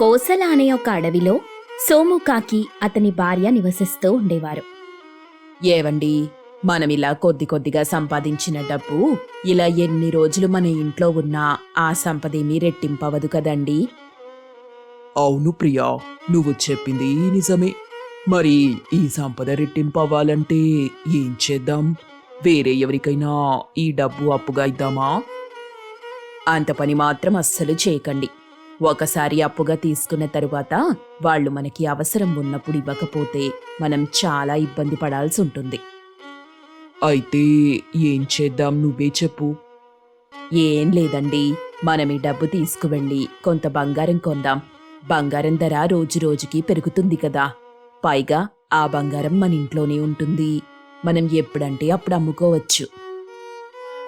కోసల అనే ఒక అడవిలో సోముకాకి అతని భార్య నివసిస్తూ ఉండేవారు. ఏవండి? మనమిలా కొద్ది కొద్దిగా సంపాదించిన డబ్బు ఇలా ఎన్ని రోజులు మన ఇంట్లో ఉన్నా ఆ సంపదేమీ రెట్టింపవదు కదండి? అవును ప్రియా నువ్వు చెప్పింది నిజమే. మరి ఈ సంపద రెట్టింపవ్వాలంటే ఏం చేద్దాం? వేరే ఎవరికైనా ఈ డబ్బు అప్పుగా ఇద్దామా? అంత పని మాత్రం అస్సలు చేయకండి. ఒకసారి అప్పుగా తీసుకున్న తరువాత వాళ్ళు మనకి అవసరం ఉన్నప్పుడు ఇవ్వకపోతే మనం చాలా ఇబ్బంది పడాల్సి ఉంటుంది. అయితే ఏం చేద్దాం నువ్వే చెప్పు. ఏం లేదండి. మనం ఈ డబ్బు తీసుకువెళ్ళి కొంత బంగారం కొందాం. బంగారం ధర రోజు రోజుకి పెరుగుతుంది కదా. పైగా ఆ బంగారం మన ఇంట్లోనే ఉంటుంది. మనం ఎప్పుడంటే అప్పుడు అమ్ముకోవచ్చు.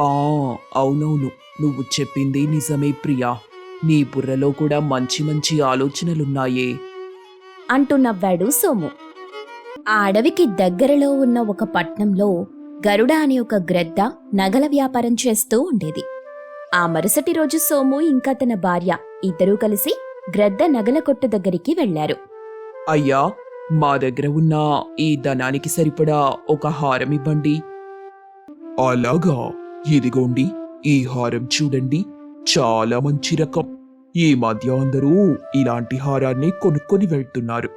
ఆ అవునవును. నువ్వు చెప్పింది నిజమే ప్రియా. నీ బుర్రలో కూడా మంచి మంచి ఆలోచనలున్నాయే. అంటూ నవ్వాడు సోము. ఆ అడవికి దగ్గరలో ఉన్న ఒక పట్నంలో గరుడ అనే ఒక గ్రద్ద నగల వ్యాపారం చేస్తూ ఉండేది. ఆ మరుసటి రోజు సోము ఇంకా తన భార్య ఇద్దరూ కలిసి గ్రద్ద నగల కొట్టు దగ్గరికి వెళ్ళారు అయ్యా మా దగ్గర ఉన్న ఈ ధనానికి సరిపడా ఒక హారం ఇవ్వండి. అలాగా ఇదిగోండి ఈ హారం చూడండి. చాలా మంచి రకం. ఈ మధ్య అందరూ ఇలాంటి హారాన్ని కొనుక్కొని వెళ్తున్నారు.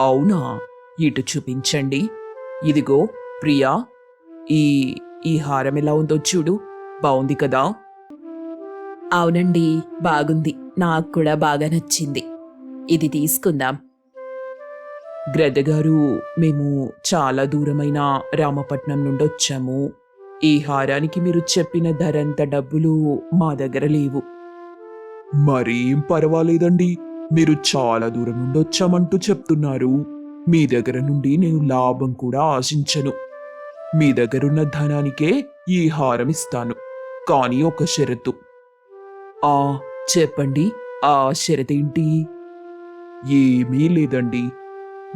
అవునా? ఇటు చూపించండి. ఇదిగో ప్రియా ఈ ఈ హారం ఎలా ఉందో చూడు. బాగుంది కదా? అవునండి బాగుంది. నాకు కూడా బాగా నచ్చింది. ఇది తీసుకుందాం. గ్రద్దగారు మేము చాలా దూరమైన రామపట్నం నుండి వచ్చాము. ఈ హారానికి మీరు చెప్పిన ధరంత డబ్బులు మా దగ్గర లేవు. మరేం పర్వాలేదండి. మీరు చాలా దూరం నుండి వచ్చామంటూ చెప్తున్నారు. మీ దగ్గర నుండి నేను లాభం కూడా ఆశించను. మీ దగ్గరున్న ధనానికే ఈ హారం ఇస్తాను. కానీ ఒక షరతు. ఆ చెప్పండి. ఆ షరతేంటి? ఏమీ లేదండి.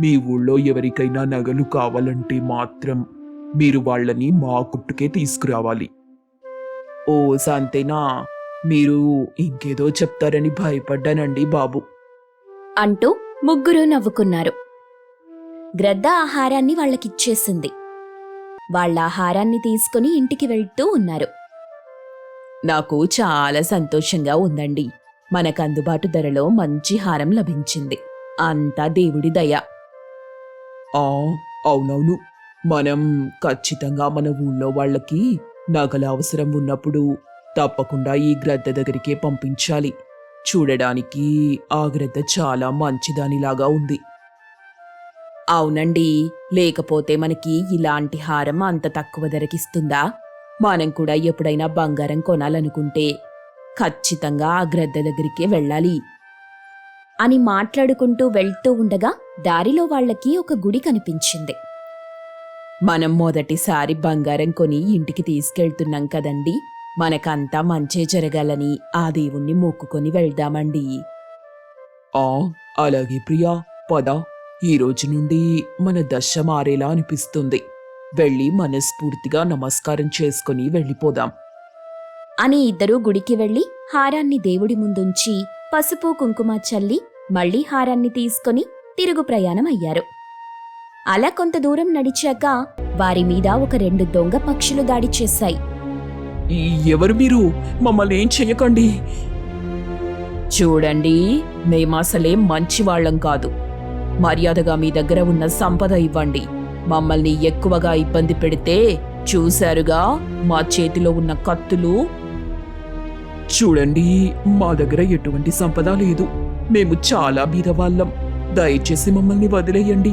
మీ ఊళ్ళో ఎవరికైనా నగలు కావాలంటే మాత్రం మీరు వాళ్ళని మా కుట్టుకే తీసుకురావాలి. ఓ సంతేనా? మీరు ఇంకేదో చెప్తారని భయపడ్డానండి బాబు. అంటూ ముగ్గురు నవ్వుకున్నారు. గ్రద్ద ఆహారాన్ని వాళ్ళకిచ్చేసింది. వాళ్ళ ఆహారాన్ని తీసుకుని ఇంటికి వెళ్తూ ఉన్నారు. నాకు చాలా సంతోషంగా ఉందండి. మనకు అందుబాటు ధరలో మంచి హారం లభించింది. అంతా దేవుడి దయ. ఆ అవునవును. మనం ఖచ్చితంగా మన ఊళ్ళో వాళ్ళకి నగల అవసరం ఉన్నప్పుడు తప్పకుండా ఈ గ్రద్ద దగ్గరికే పంపించాలి. చూడడానికి ఆ గ్రద్ద చాలా మంచిదానిలాగా ఉంది. అవునండి. లేకపోతే మనకి ఇలాంటి హారం అంత తక్కువ ధరకిస్తుందా? మనం కూడా ఎప్పుడైనా బంగారం కొనాలనుకుంటే ఖచ్చితంగా ఆ గ్రద్ద దగ్గరికే వెళ్ళాలి. అని మాట్లాడుకుంటూ వెళ్తూ ఉండగా దారిలో వాళ్ళకి ఒక గుడి కనిపించింది. మనం మొదటిసారి బంగారం కొని ఇంటికి తీసుకెళ్తున్నాం కదండీ. మనకంతా మంచే జరగాలని ఆ దేవుణ్ణి మొక్కుకొని వెళ్దామండి. ఆ అలాగే ప్రియా పద. ఈ రోజు నుండి మన దశ మారేలా అనిపిస్తుంది. వెళ్ళి మనస్ఫూర్తిగా నమస్కారం చేసుకుని వెళ్ళిపోదాం. అని ఇద్దరూ గుడికి వెళ్ళి హారాన్ని దేవుడి ముందుంచి పసుపు కుంకుమ చల్లి మళ్ళీ హారాన్ని తీసుకొని తిరుగు ప్రయాణం అయ్యారు. అలా కొంత దూరం నడిచాక వారి మీద ఒక రెండు దొంగ పక్షులు దాడి చేశాయి. ఎవరు మీరు? మమ్మల్ని ఏం చెయ్యకండి. చూడండి మేమసలేం మంచి వాళ్ళం కాదు. మర్యాదగా మీ దగ్గర ఉన్న సంపద ఇవ్వండి. మమ్మల్ని ఎక్కువగా ఇబ్బంది పెడితే చూశారుగా మా చేతిలో ఉన్న కత్తులు? చూడండి మా దగ్గర ఎటువంటి సంపద లేదు. మేము చాలా బీదవాళ్ళం. దయచేసి మమ్మల్ని వదిలేయండి.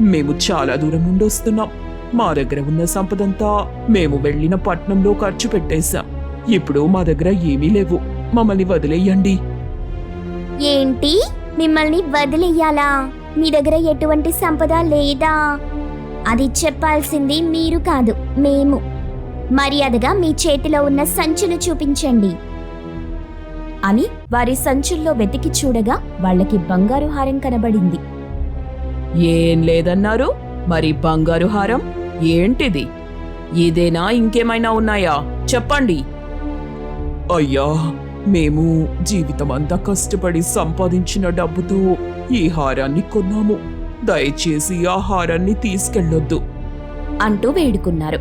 మేము చాలా దూరం నుండి వస్తున్నాం. మా దగ్గర ఉన్న సంపదంతా మేము వెళ్ళిన పట్నంలో ఖర్చు పెట్టేశాం. ఇప్పుడు మా దగ్గర ఏమీ లేవు. మమ్మల్ని వదిలేయండి. ఏంటి? మిమ్మల్ని వదిలేయాలా? మీ దగ్గర ఎటువంటి సంపద లేదా? అది చెప్పాల్సింది మీరు కాదు మేము. మర్యాదగా మీ చేతిలో ఉన్న సంచులు చూపించండి. అని వారి సంచుల్లో వెతికి చూడగా వాళ్ళకి బంగారు హారం కనబడింది. ఏం లేదన్నారు? మరి బంగారు హారం? ఏంటిది? ఇదేనా ఇంకేమైనా ఉన్నాయా? చెప్పండి. అయ్యా మేము జీవితమంతా కష్టపడి సంపాదించిన డబ్బుతో ఈ హారాన్ని కొన్నాము. దయచేసి ఆ హారాన్ని తీసుకెళ్ళొద్దు. అంటూ వేడుకున్నారు.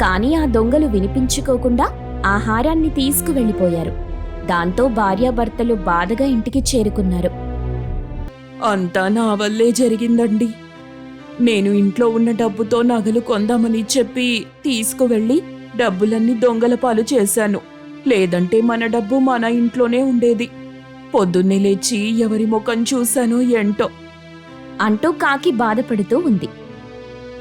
కాని ఆ దొంగలు వినిపించుకోకుండా ఆహారాన్ని తీసుకువెళ్ళిపోయారు. దాంతో భార్యాభర్తలు బాధగా ఇంటికి చేరుకున్నారు. అంతా నా వల్లే జరిగిందండి. నేను ఇంట్లో ఉన్న డబ్బుతో నగలు కొందామని చెప్పి తీసుకువెళ్ళి డబ్బులన్నీ దొంగల పాలు చేశాను. లేదంటే మన డబ్బు మన ఇంట్లోనే ఉండేది. పొద్దున్నే లేచి ఎవరి ముఖం చూశానో ఏంటో. అంటూ కాకి బాధపడుతూ ఉంది.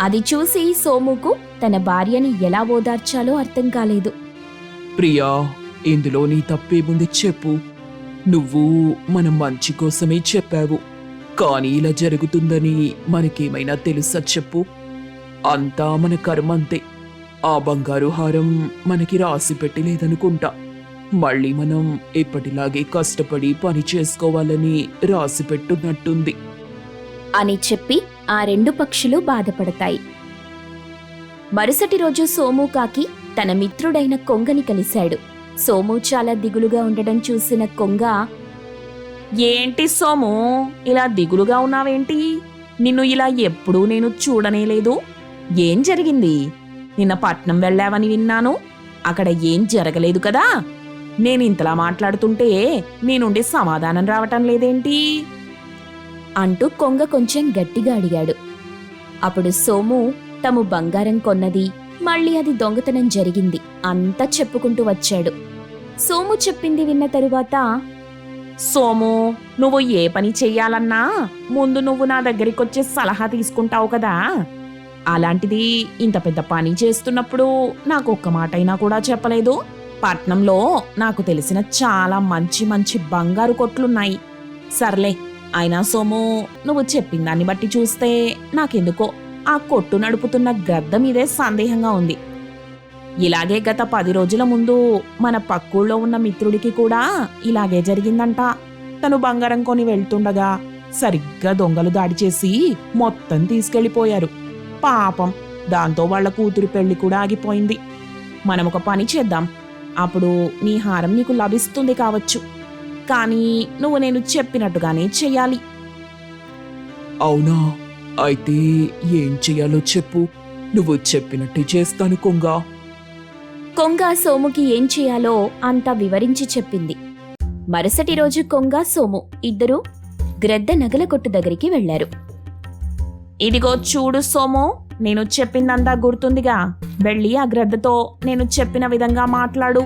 అది చూసి సోముకు తన భార్యని ఎలా ఓదార్చాలో అర్థం కాలేదు. ప్రియా ఇందులో నీ తప్పేముంది చెప్పు. నువ్వు మన మంచి కోసమే చెప్పావు. కానీ ఇలా జరుగుతుందని మనకేమైనా తెలుసా చెప్పు? అంతా మన కర్మంతే. ఆ బంగారు హారం మనకి రాసి పెట్టి లేదనుకుంటా. మళ్ళీ మనం ఎప్పటిలాగే కష్టపడి పని చేసుకోవాలని రాసి పెట్టున్నట్టుంది. అని చెప్పి ఆ రెండు పక్షులు బాధపడతాయి. మరుసటి రోజు సోము కాకి తన మిత్రుడైన కొంగని కలిశాడు. సోము చాలా దిగులుగా ఉండడం చూసిన కొంగ ఏంటి సోము? ఇలా దిగులుగా ఉన్నావేంటి? నిన్ను ఇలా ఎప్పుడూ నేను చూడనేలేదు ఏం జరిగింది? నిన్న పట్నం వెళ్ళావని విన్నాను. అక్కడ ఏం జరగలేదు కదా? నేను ఇంతలా మాట్లాడుతుంటే నీ సమాధానం రావటం లేదేంటి? అంటూ కొంగ కొంచెం గట్టిగా అడిగాడు. అప్పుడు సోము తము బంగారం కొన్నది మళ్ళీ అది దొంగతనం జరిగింది అంతా చెప్పుకుంటూ వచ్చాడు. సోము చెప్పింది విన్న తరువాత సోము నువ్వు ఏ పని చెయ్యాలన్నా ముందు నువ్వు నా దగ్గరికి వచ్చే సలహా తీసుకుంటావు కదా. అలాంటిది ఇంత పెద్ద పని చేస్తున్నప్పుడు నాకు ఒక్క మాటైనా కూడా చెప్పలేదు. పట్నంలో నాకు తెలిసిన చాలా మంచి మంచి బంగారు కొట్లున్నాయి. సర్లే అయినా సోము నువ్వు చెప్పిన దాన్ని బట్టి చూస్తే నాకెందుకో ఆ కొట్టు నడుపుతున్న గద్ద మీదే సందేహంగా ఉంది. ఇలాగే గత పది రోజుల ముందు మన పక్కూళ్ళో ఉన్న మిత్రుడికి కూడా ఇలాగే జరిగిందంట. తను బంగారం కొని వెళ్తుండగా సరిగ్గా దొంగలు దాడి చేసి మొత్తం తీసుకెళ్ళిపోయారు పాపం దాంతో వాళ్ళ కూతురు పెళ్ళి కూడా ఆగిపోయింది. మనం ఒక పని చేద్దాం. అప్పుడు నీ హారం నీకు లభిస్తుంది కావచ్చు. కానీ నువ్వు నేను చెప్పినట్టుగానే చెయ్యాలి. అవునా? అయితే ఏం చెయ్యాలో చెప్పు. నువ్వు చెప్పినట్టే చేస్తాను కొంగా. కొంగ సోముకి ఏం చేయాలో అంతా వివరించి చెప్పింది. మరుసటి రోజు కొంగ సోము ఇద్దరూ గ్రద్ద నగల కొట్టు దగ్గరికి వెళ్ళారు ఇదిగో చూడు సోము నేను చెప్పిందంతా గుర్తుందిగా. వెళ్ళి ఆ గ్రద్దతో నేను చెప్పిన విధంగా మాట్లాడు.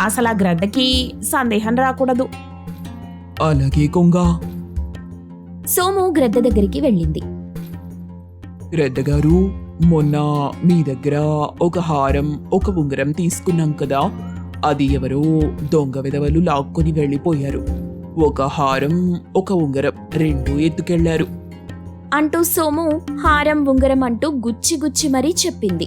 అసలు ఆ గ్రద్దకి సందేహం రాకూడదు. అలాగే కొంగ. సోము గ్రద్ద దగ్గరికి వెళ్ళింది. గ్రద్ద గారు మొన్న మీ దగ్గర ఒక హారం ఒక ఉంగరం తీసుకున్నాం కదా. అది ఎవరో దొంగ విధవలు లాక్కొని వెళ్ళిపోయారు. ఒక హారం ఒక ఉంగరం రెండు ఎత్తుకెళ్ళారు. అంటూ సోము హారం ఉంగరం అంటూ గుచ్చి గుచ్చి మరీ చెప్పింది.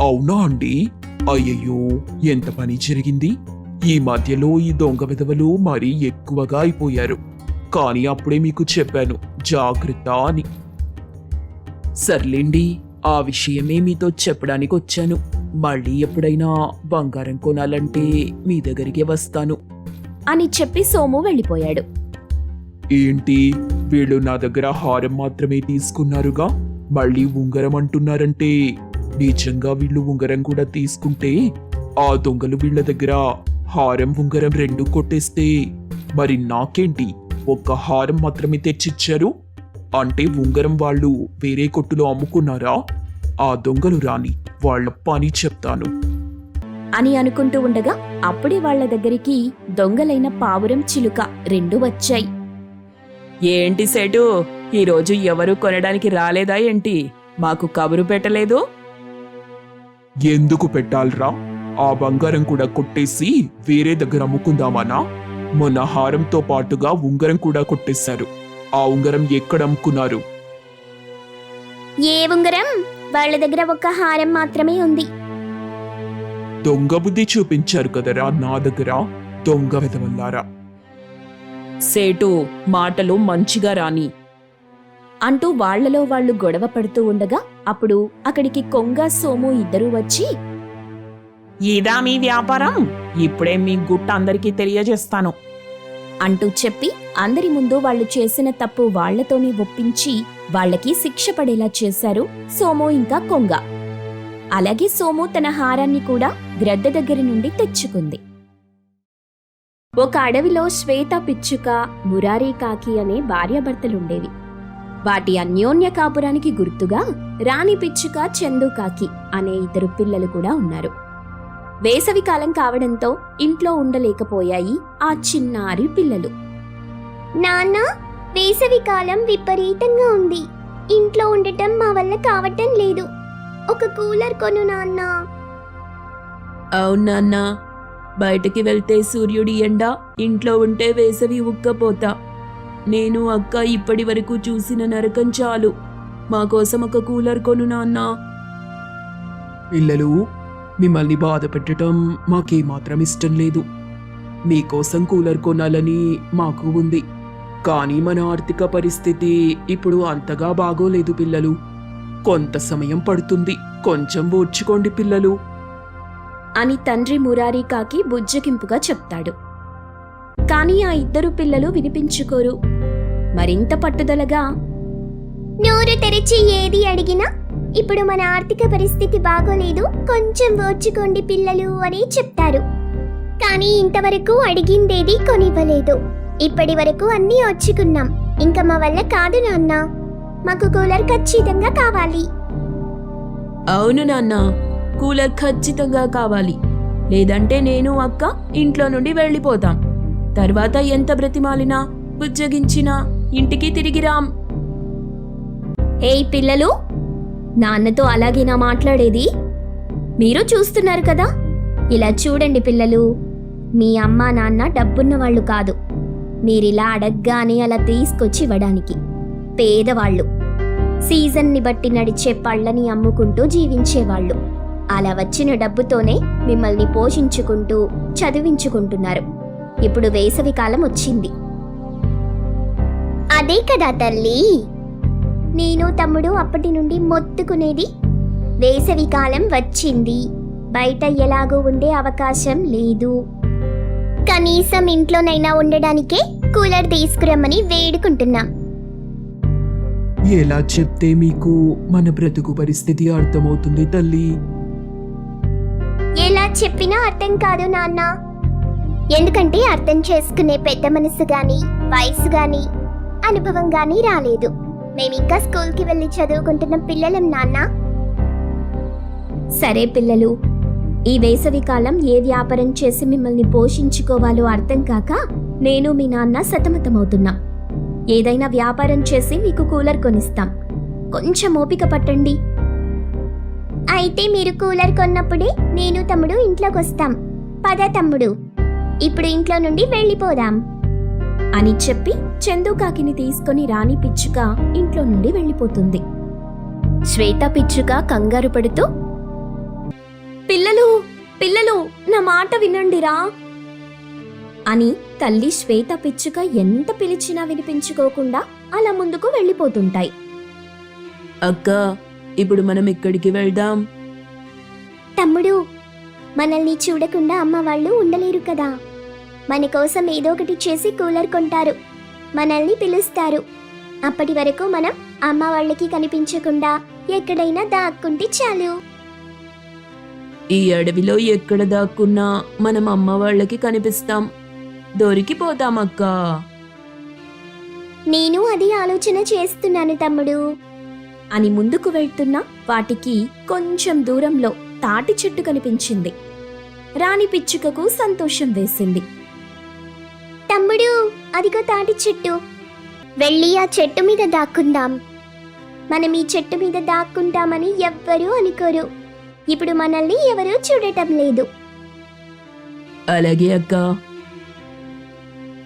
అవునా అండి? అయ్యయ్యో ఎంత పని జరిగింది? ఈ మధ్యలో ఈ దొంగ విధవలు మరీ ఎక్కువగా అయిపోయారు. కానీ అప్పుడే మీకు చెప్పాను జాగ్రత్త అని. సర్లేండి ఆ విషయమే మీతో చెప్పడానికి వచ్చాను. మళ్ళీ ఎప్పుడైనా బంగారం కొనాలంటే మీ దగ్గరికి వస్తాను. అని చెప్పి సోము వెళ్ళిపోయాడు. ఏంటి? వీళ్ళు నా దగ్గర హారం మాత్రమే తీసుకున్నారుగా? మళ్ళీ ఉంగరం అంటున్నారంటే నిజంగా వీళ్ళు ఉంగరం కూడా తీసుకుంటే ఆ దొంగలు వీళ్ళ దగ్గర హారం ఉంగరం రెండు కొట్టేస్తే మరి నాకేంటి? ఒక్క హారం మాత్రమే తెచ్చిచ్చారు? అంటే ఉంగరం వాళ్ళు వేరే కొట్టులో అమ్ముకున్నారా? ఆ దొంగలు రాని వాళ్ళ పని చెప్తాను. అని అనుకుంటూ ఉండగా అప్పుడే వాళ్ళ దగ్గరికి దొంగలైన పావురం చిలుక రెండు వచ్చాయి. ఏంటి సెటు? ఈరోజు ఎవరు కొనడానికి రాలేదా ఏంటి? మాకు కబురు పెట్టలేదు? ఎందుకు పెట్టాలరా? ఆ బంగారం కూడా కొట్టేసి వేరే దగ్గర అమ్ముకుందామనా? మొన్న హారంతో పాటుగా ఉంగరం కూడా కొట్టేశారు. ఆ ఉంగరం ఎక్కడ అమ్ముకున్నారు? ఏ ఉంగరం? వాళ్ళ దగ్గర ఒక హారం మాత్రమే ఉంది. దొంగ బుద్ధి చూపించారు కదరా నా దగ్గర? దొంగ విధవల్లారా. సేటు మాటలు మంచిగా రాని. అంటూ వాళ్ళలో వాళ్ళు గొడవ పడుతూ ఉండగా అప్పుడు అక్కడికి కొంగ సోము ఇద్దరూ వచ్చి ఇదా మీ వ్యాపారం? ఇప్పుడే మీ గుట్ట అందరికీ తెలియజేస్తాను. అంటూ చెప్పి అందరి ముందు వాళ్ళు చేసిన తప్పు వాళ్ళతోనే ఒప్పించి వాళ్ళకి శిక్ష పడేలా చేశారు సోము ఇంకా కొంగ. అలాగే సోము తన హారాన్ని కూడా గ్రద్ద దగ్గర నుండి తెచ్చుకుంది. ఒక అడవిలో శ్వేత పిచ్చుక మురారి కాకి అనే భార్యాభర్తలుండేవి. వాటి అన్యోన్య కాపురానికి గుర్తుగా రాణి పిచ్చుక చందు కాకి అనే ఇద్దరు పిల్లలు కూడా ఉన్నారు. వేసవి కాలం కావడంతో ఇంట్లో ఉండలేకపోయాయి ఆ చిన్నారి పిల్లలు. నాన్న వేసవి కాలం విపరీతంగా ఉంది. ఇంట్లో ఉండటం మా వల్ల కావటం లేదు. ఒక కూలర్ కొను నాన్న. అవునన్నా బయటికి వెళ్తే సూర్యుడి ఎండ ఇంట్లో ఉంటే వేసవి ఉక్కపోతా. నేను అక్క ఇప్పటి వరకు చూసిన నరకం చాలు. మా కోసం ఒక కూలర్ కొను నాన్నా. పిల్లలు మిమ్మల్ని బాధ పెట్టడం మాకేమాత్రం ఇష్టం లేదు. మీకోసం కూలర్ కొనాలని మాకు ఉంది. కానీ మన ఆర్థిక పరిస్థితి ఇప్పుడు అంతగా బాగోలేదు పిల్లలు. కొంత సమయం పడుతుంది. కొంచెం ఓర్చుకోండి పిల్లలు. అని తండ్రి మురారి కాకి బుజ్జగింపుగా చెప్తాడు. కాని ఆ ఇద్దరు పిల్లలు వినిపించుకోరు. మరింత పట్టుదలగా నోరు తెరిచి ఏది అడిగినా ఇప్పుడు మన ఆర్థిక పరిస్థితి బాగోలేదు కొంచెం ఓర్చుకోండి పిల్లలు అని చెప్తారు. కానీ ఇంతవరకు అడిగిందేది కొనివ్వలేదు. ఇప్పటి వరకు అన్నీ ఓర్చుకున్నాం. ఇంకా మా వల్ల కాదు నాన్న. మాకు కూలర్ ఖచ్చితంగా కావాలి. అవును నాన్న. కూలర్ ఖచ్చితంగా కావాలి. లేదంటే నేను అక్క ఇంట్లో నుండి వెళ్ళిపోతాం. తర్వాత ఎంత బ్రతిమాలినా బుజ్జగించినా ఇంటికి తిరిగి రాం. ఏయ్ పిల్లలు నాన్నతో అలాగేనా మాట్లాడేది? మీరు చూస్తున్నారు కదా? ఇలా చూడండి పిల్లలు. మీ అమ్మ నాన్న డబ్బున్న వాళ్ళు కాదు. మీరిలా అడగ్గానే అలా తీసుకొచ్చి ఇవ్వడానికి. పేదవాళ్ళు. సీజన్ని బట్టి నడిచే పళ్ళని అమ్ముకుంటూ జీవించేవాళ్ళు. అలా వచ్చిన డబ్బుతోనే మిమ్మల్ని పోషించుకుంటూ చదివించుకుంటున్నారు. ఇప్పుడు వేసవి కాలం వచ్చింది. అదే కదా తల్లి. నేను తమ్ముడు అప్పటి నుండి మొత్తుకునేది వేసవి కాలం వచ్చింది. బయట ఎలాగో ఉండే అవకాశం లేదు. కనీసం ఇంట్లోనైనా ఉండడానికే కూలర్ తీసుకురమ్మని వేడుకుంటున్నాం. ఎలా చెప్తే మీకు మన బ్రతుకు పరిస్థితి అర్థమవుతుంది తల్లి? ఎలా చెప్పినా అర్థం కాదు నాన్న. ఎందుకంటే అర్థం చేసుకునే పెద్ద మనసు గాని వయసు గాని అనుభవం గాని రాలేదు. మేమింకా స్కూల్కి వెళ్ళి చదువుకుంటున్న పిల్లలం నాన్న. సరే పిల్లలు ఈ వేసవి కాలం ఏ వ్యాపారం చేసి మిమ్మల్ని పోషించుకోవాలో అర్థం కాక నేను మీ నాన్న సతమతమవుతున్నాం. ఏదైనా వ్యాపారం చేసి మీకు కూలర్ కొనిస్తాం. కొంచెం ఓపిక పట్టండి. అయితే మీరు కూలర్ కొన్నప్పుడే నేను తమ్ముడు ఇంట్లోకి వస్తాం పద తమ్ముడు ఇప్పుడు ఇంట్లో నుండి వెళ్ళిపోదాం. అని చెప్పి చందుకాకిని తీసుకొని రాణి పిచ్చుక ఇంట్లో నుండి వెళ్ళిపోతుంది. శ్వేత పిచ్చుక కంగారు పడుతూ పిల్లలు పిల్లలు నా మాట వినండిరా అని తల్లి శ్వేత పిచ్చుక ఎంత పిలిచినా వినిపించుకోకుండా అలా ముందుకు వెళ్ళిపోతుంటాయి. అక్క ఇప్పుడు మనం ఎక్కడికి వెళ్దాం. తమ్ముడు మనల్ని చూడకుండా అమ్మ వాళ్ళు ఉండలేరు కదా. మన కోసం ఏదో ఒకటి చేసి కూలర్ కొంటారు. మనల్ని పిలుస్తారు. అప్పటి వరకు మనం అమ్మ వాళ్ళకి కనిపించకుండా ఎక్కడైనా దాక్కుంటే చాలు. ఈ అడవిలో ఎక్కడ దాక్కున్నా మనం అమ్మ వాళ్ళకి కనిపిస్తాం. దొరికిపోతాం అక్క. నేను అది ఆలోచన చేస్తున్నాను తమ్ముడు. అని ముందుకు వెళ్తున్న వాటికి కొంచెం దూరంలో తాటి చెట్టు కనిపించింది. రాణి పిచ్చుకకు సంతోషం వేసింది. తమ్ముడు అదిగో తాటి చెట్టు. వెళ్ళి ఆ చెట్టు మీద దాక్కుందాం. మనం ఈ చెట్టు మీద దాక్కుంటామని ఎవ్వరూ అనుకోరు. ఇప్పుడు మనల్ని ఎవరూ చూడటం లేదు. అలాగే అక్క.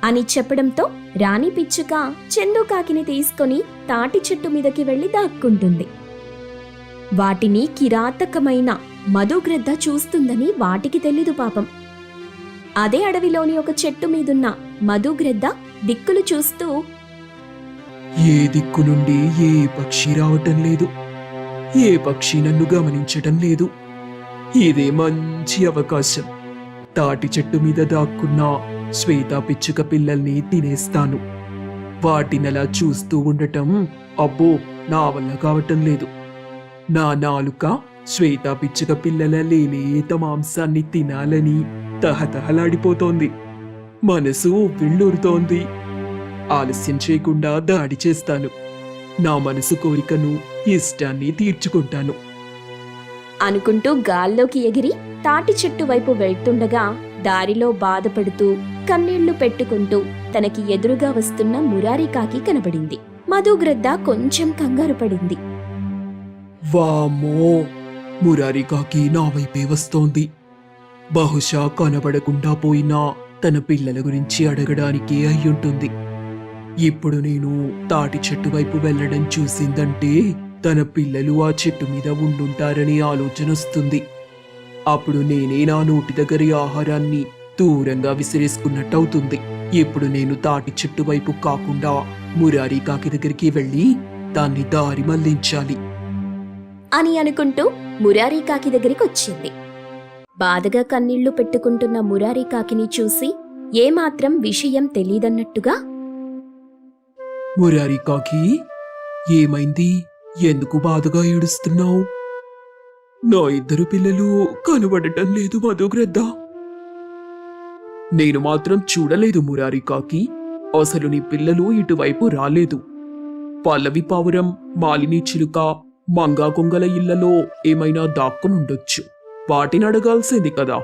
అని చెప్పడంతో రాణి పిచ్చుక చందుకాకిని తీసుకొని తాటి చెట్టు మీదకి వెళ్ళి దాక్కుంటుంది. వాటిని కిరాతకమైన మధుగ్రద్ద చూస్తుందని వాటికి తెలీదు పాపం. అదే అడవిలోని ఒక చెట్టు మీదున్న మధుగ్రద్ద దిక్కులు చూస్తూ ఏ దిక్కు నుండి ఏ పక్షి రావటం లేదు. ఏ పక్షి నన్ను గమనించటం లేదు. ఇదే మంచి అవకాశం. తాటి చెట్టు మీద దాక్కున్న శ్వేత పిచ్చుక పిల్లల్ని తినేస్తాను. వాటినలా చూస్తూ ఉండటం అబ్బో నా వల్ల కావటం లేదు. నా నాలుక శ్వేత పిచ్చుక పిల్లల లేలేత మాంసాన్ని తినాలని తహతహలాడిపోతోంది మనసు విళ్ళూరుతోంది. ఆలస్యం చేయకుండా దాడి చేస్తాను. నా మనసు కోరికను ఇష్టాన్ని తీర్చుకుంటాను. అనుకుంటూ గాల్లోకి ఎగిరి తాటి చెట్టు వైపు వెళ్తుండగా దారిలో బాధపడుతూ కన్నీళ్ళు పెట్టుకుంటూ తనకి ఎదురుగా వస్తున్న మురారి కాకి కనబడింది. మధుగ్రద్ద కొంచెం కంగారు పడింది. వామ్మో! మురారి కాకి నా వైపే వస్తోంది. బహుశా కనబడకుండా పోయినా తన పిల్లల గురించి అడగడానికి అయ్యుంటుంది. ఇప్పుడు నేను తాటి చెట్టు వైపు వెళ్ళడం చూసిందంటే తన పిల్లలు ఆ చెట్టు మీద ఉండుంటారని ఆలోచన వస్తుంది. అప్పుడు నేనే నా నోటి దగ్గరి ఆహారాన్ని దూరంగా విసిరేసుకున్నట్టవుతుంది. ఇప్పుడు నేను తాటి చెట్టు వైపు కాకుండా మురారి కాకి దగ్గరికి వెళ్ళి దాన్ని దారి మళ్ళించాలి. అని అనుకుంటూ మురారి కాకి దగ్గరికి వచ్చింది. బాధగా కన్నీళ్ళు పెట్టుకుంటున్న మురారి కాకిని చూసి ఏమాత్రం విషయం తెలీదన్నట్టుగా మురారి కాకి ఏమైంది? ఎందుకు బాధగా ఏడుస్తున్నావు? నా ఇద్దరు పిల్లలు కనబడటం లేదు మధుగ్రద్ద. నేను మాత్రం చూడలేదు మురారి కాకి. అసలు నీ పిల్లలు ఇటువైపు రాలేదు. పల్లవి పావురం మాలిని చిలుక మంగా కొంగల ఇళ్ళలో ఏమైనా దాక్కునుండొచ్చు. వాటిని అడగాల్సింది కదా.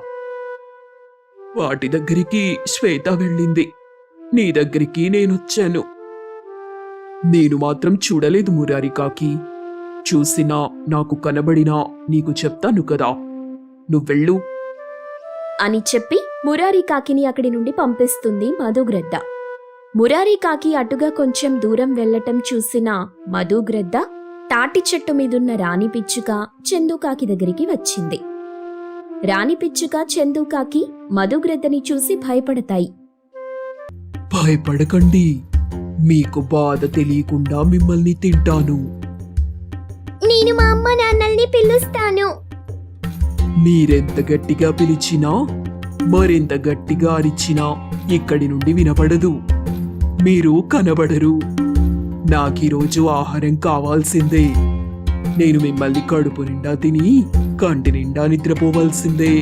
వాటి దగ్గరికి శ్వేత వెళ్ళింది. నీ దగ్గరికి నేనొచ్చాను. నేను మాత్రం చూడలేదు మురారి కాకి చూసినా నాకు కనబడినా నీకు చెప్తాను కదా. నువ్వెళ్ళు అని చెప్పి మురారి కాకిని అక్కడి నుండి పంపిస్తుంది మధుగ్రద్ద. మురారి కాకి అటుగా కొంచెం దూరం వెళ్ళటం చూసిన మధుగ్రద్ద తాటి చెట్టు మీదున్న రాణి పిచ్చుక చందుకాకి దగ్గరికి వచ్చింది. రాణి పిచ్చుక చందుకాకి మధుగ్రద్దని చూసి భయపడతాయి. భయపడకండి. మీకు బాధ తెలియకుండా మిమ్మల్ని తింటాను. నేను మా అమ్మ నాన్నల్ని పిలుస్తాను. మీరెంత గట్టిగా పిలిచినా మరింత గట్టిగా అరిచినా ఇక్కడి నుండి వినపడదు. మీరు కనబడరు. నాకీరోజు ఆహారం కావాల్సిందే. నేను మిమ్మల్ని కడుపు నిండా తిని కంటి నిండా నిద్రపోవలసిందే.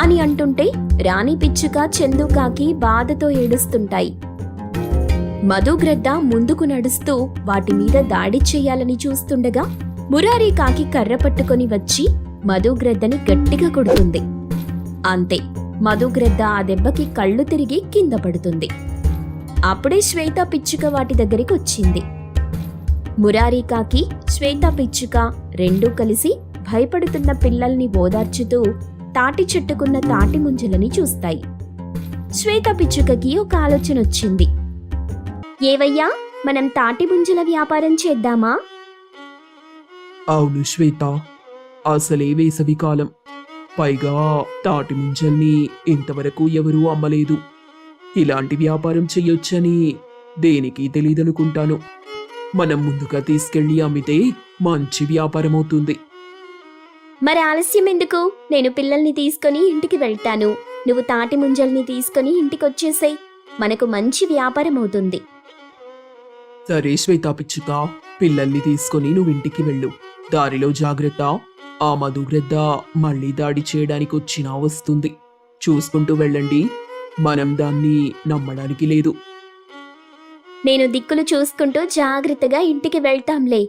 అని అంటుంటే రాణి పిచ్చుక చందుకాకి బాధతో ఏడుస్తుంటాయి. మధుగ్రద్ద ముందుకు నడుస్తూ వాటి మీద దాడి చెయ్యాలని చూస్తుండగా మురారి కాకి కర్ర పట్టుకొని వచ్చి మధుగ్రద్దని గట్టిగా కొడుతుంది. అంతే మధుగ్రద్ద ఆ దెబ్బకి కళ్ళు తిరిగి కింద పడుతుంది. అప్పుడే శ్వేత పిచ్చుక వాటి దగ్గరికి వచ్చింది. మురారికాకి శ్వేత పిచ్చుక రెండూ కలిసి భయపడుతున్న పిల్లల్ని ఓదార్చుతూ తాటి చెట్టుకున్న తాటి ముంజలని చూస్తాయి. శ్వేత పిచ్చుకకి ఒక ఆలోచన వచ్చింది ఏవయ్యా మనం తాటి ముంజల వ్యాపారం చేద్దామా? అవును శ్వేత అసలే వేసవి కాలం. పైగా తాటి ముంజల్ని ఇంతవరకు ఎవరూ అమ్మలేదు. ఇలాంటి వ్యాపారం చెయ్యొచ్చని దేనికి తెలియదనుకుంటాను మనం ముందుగా తీసుకెళ్ళి అమ్మితే మంచి వ్యాపారం అవుతుంది. మరి ఆలస్యం ఎందుకు? నేను పిల్లల్ని తీసుకొని ఇంటికి వెళ్తాను. నువ్వు తాటి ముంజల్ని తీసుకొని ఇంటికొచ్చేసేయ్. మనకు మంచి వ్యాపారం అవుతుంది. సరే శ్వేత పిచ్చుక పిల్లల్ని తీసుకొని నువ్వు ఇంటికి వెళ్ళు. దారిలో జాగ్రత్త. ఆ మధుగ్రద్ద మళ్ళీ దాడి చేయడానికి వచ్చినా వస్తుంది. చూసుకుంటూ వెళ్ళండి. మనం దాన్ని నమ్మడానికి లేదు. నేను దిక్కులు చూసుకుంటూ జాగ్రత్తగా ఇంటికి వెళ్తాంలే.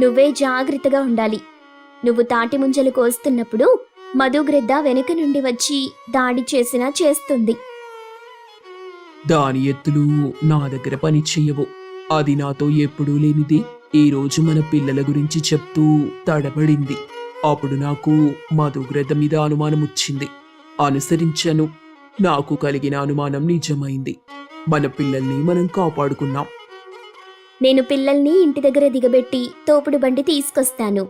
నువ్వే జాగ్రత్తగా ఉండాలి. నువ్వు తాటి ముంజలు కోస్తున్నప్పుడు మధుగ్రద్ద వెనుక నుండి వచ్చి దాడి చేసినా చేస్తుంది. దాని ఎత్తులు నా దగ్గర పని చెయ్యవు. అది నాతో ఎప్పుడూ లేనిది. ఈ రోజు మన పిల్లల గురించి చెప్తూ తడబడింది. అప్పుడు నాకు మధుగ్రద్ద మీద అనుమానం వచ్చింది అనుసరించాను. నాకు కలిగిన అనుమానం నిజమైంది. మన పిల్లల్ని మనం కాపాడుకున్నాం నేను పిల్లల్ని ఇంటి దగ్గర దిగబెట్టి తోపుడు బండి తీసుకొస్తాను.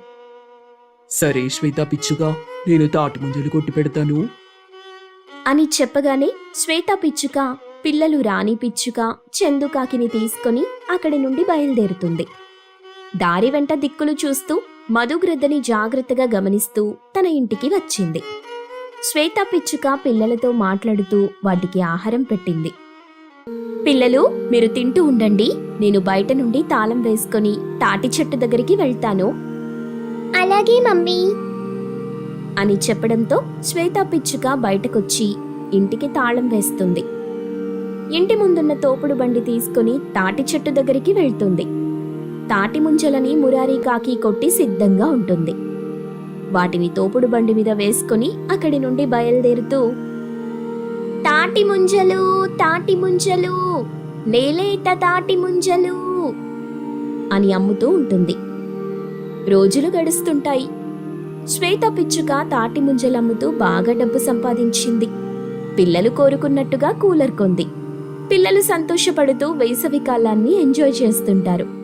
సరే శ్వేత పిచ్చుగా నేను తాటి ముంజలు కొట్టి పెడతాను. అని చెప్పగానే శ్వేత పిచ్చుక పిల్లలు రాణి పిచ్చుక చందుకాకిని తీసుకొని అక్కడి నుండి బయలుదేరుతుంది. దారి వెంట దిక్కులు చూస్తూ మధుగ్రద్దని జాగ్రత్తగా గమనిస్తూ తన ఇంటికి వచ్చింది. శ్వేత పిచ్చుక పిల్లలతో మాట్లాడుతూ వాటికి ఆహారం పెట్టింది. పిల్లలు మీరు తింటూ ఉండండి. నేను బయట నుండి తాళం వేసుకొని తాటి చెట్టు దగ్గరికి వెళ్తాను. అలాగే మమ్మీ. అని చెప్పడంతో శ్వేత పిచ్చుక బయటకొచ్చి ఇంటికి తాళం వేస్తుంది. ఇంటి ముందున్న తోపుడు బండి తీసుకుని తాటి చెట్టు దగ్గరికి వెళ్తుంది. తాటి ముంజలని మురారి కాకి కొట్టి సిద్ధంగా ఉంటుంది. వాటిని తోపుడు బండి మీద వేసుకుని అక్కడి నుండి బయలుదేరుతూ తాటి ముంజలు తాటి ముంజలు లేలేత తాటి ముంజలు అని అమ్ముతూ ఉంటుంది. రోజులు గడుస్తుంటాయి. శ్వేత పిచ్చుక తాటి ముంజలమ్ముతూ బాగా డబ్బు సంపాదించింది. పిల్లలు కోరుకున్నట్టుగా కూలర్ కొంది. పిల్లలు సంతోషపడుతూ వేసవి కాలాన్ని ఎంజాయ్ చేస్తుంటారు.